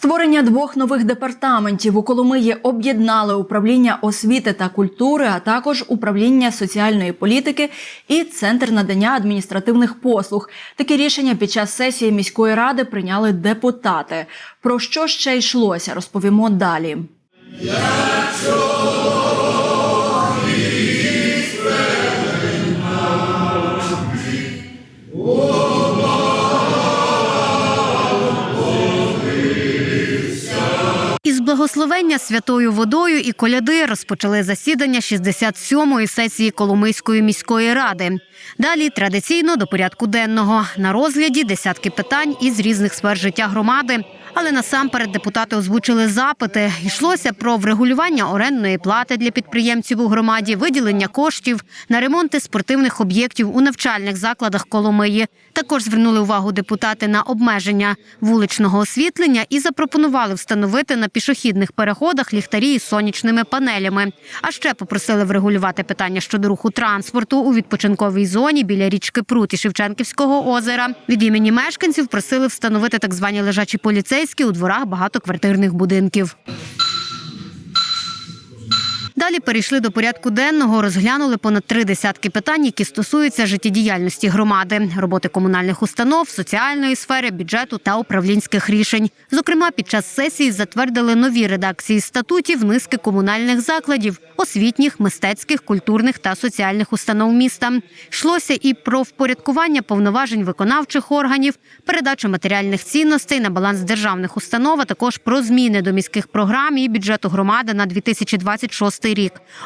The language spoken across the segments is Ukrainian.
Створення двох нових департаментів у Коломиї об'єднали управління освіти та культури, а також управління соціальної політики і центр надання адміністративних послуг. Такі рішення під час сесії міської ради прийняли депутати. Про що ще йшлося, розповімо далі. Із благословення святою водою і коляди розпочали засідання 67-ї сесії Коломийської міської ради. Далі традиційно до порядку денного на розгляді десятки питань із різних сфер життя громади. Але насамперед депутати озвучили запити. Йшлося про врегулювання орендної плати для підприємців у громаді, виділення коштів на ремонти спортивних об'єктів у навчальних закладах Коломиї. Також звернули увагу депутати на обмеження вуличного освітлення і запропонували встановити на пішохідних переходах ліхтарі із сонячними панелями. А ще попросили врегулювати питання щодо руху транспорту у відпочинковій зоні біля річки Прут і Шевченківського озера. Від імені мешканців просили встановити так звані лежачі поліцейські у дворах багатоквартирних будинків. Далі перейшли до порядку денного, розглянули понад три десятки питань, які стосуються життєдіяльності громади, роботи комунальних установ, соціальної сфери, бюджету та управлінських рішень. Зокрема, під час сесії затвердили нові редакції статутів низки комунальних закладів, освітніх, мистецьких, культурних та соціальних установ міста. Йшлося і про впорядкування повноважень виконавчих органів, передачу матеріальних цінностей на баланс державних установ, а також про зміни до міських програм і бюджету громади на 2026 рік.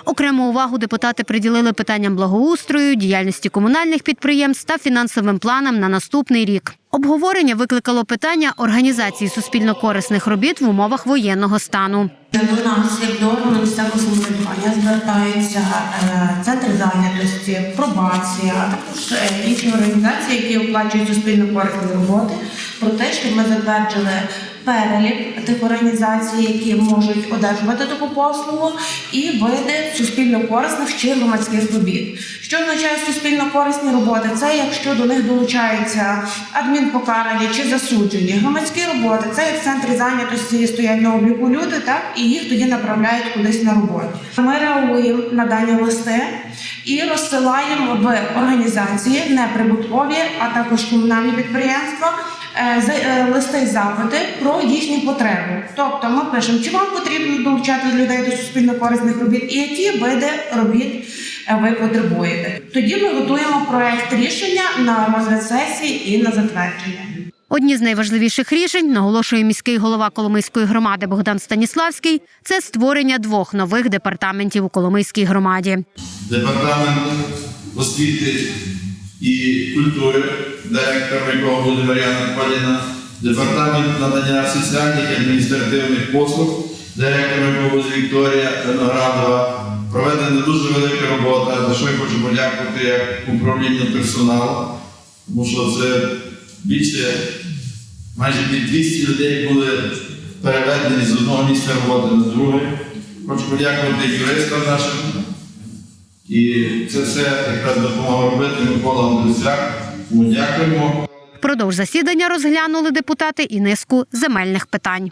Окрему увагу депутати приділили питанням благоустрою, діяльності комунальних підприємств та фінансовим планам на наступний рік. Обговорення викликало питання організації суспільно-корисних робіт в умовах воєнного стану. До нас, як до органу місцевого самоврядування, звертаються е, центри зайнятості, пробація, а також е, інші організації, які оплачують суспільно корисні роботи, про те, щоб ми затверджили перелік тих організацій, які можуть одержувати таку послугу, і види суспільно корисних чи громадських робіт. Що означає суспільно корисні роботи? Це якщо до них долучаються адмінпокарані чи засуджені. Громадські роботи це як в центрі зайнятості стоять на обліку люди, так і їх тоді направляють кудись на роботу. Ми реагуємо на дані листи і розсилаємо в організації неприбуткові, а також комунальні підприємства. Е, е, Листи запити про їхні потреби. Тобто ми пишемо, чи вам потрібно долучати людей до суспільно корисних робіт, і які види робіт е, ви потребуєте. Тоді ми готуємо проект рішення на розгляд сесії і на затвердження. Одні з найважливіших рішень, наголошує міський голова Коломийської громади Богдан Станіславський, це створення двох нових департаментів у Коломийській громаді. департамент освіти і культури, директор якого буде Мар'яна Паліна, департамент надання соціальних і адміністративних послуг, директор якого буде Вікторія Виноградова. Проведена дуже велика робота, за що я хочу подякувати як управлінню персоналу, тому що це більше майже під 200 людей були переведені з одного місця роботи на друге. Хочу подякувати юристам нашим. І це все якраз допомога робити Микола Андрусяк. Ми дякуємо. Впродовж засідання розглянули депутати і низку земельних питань.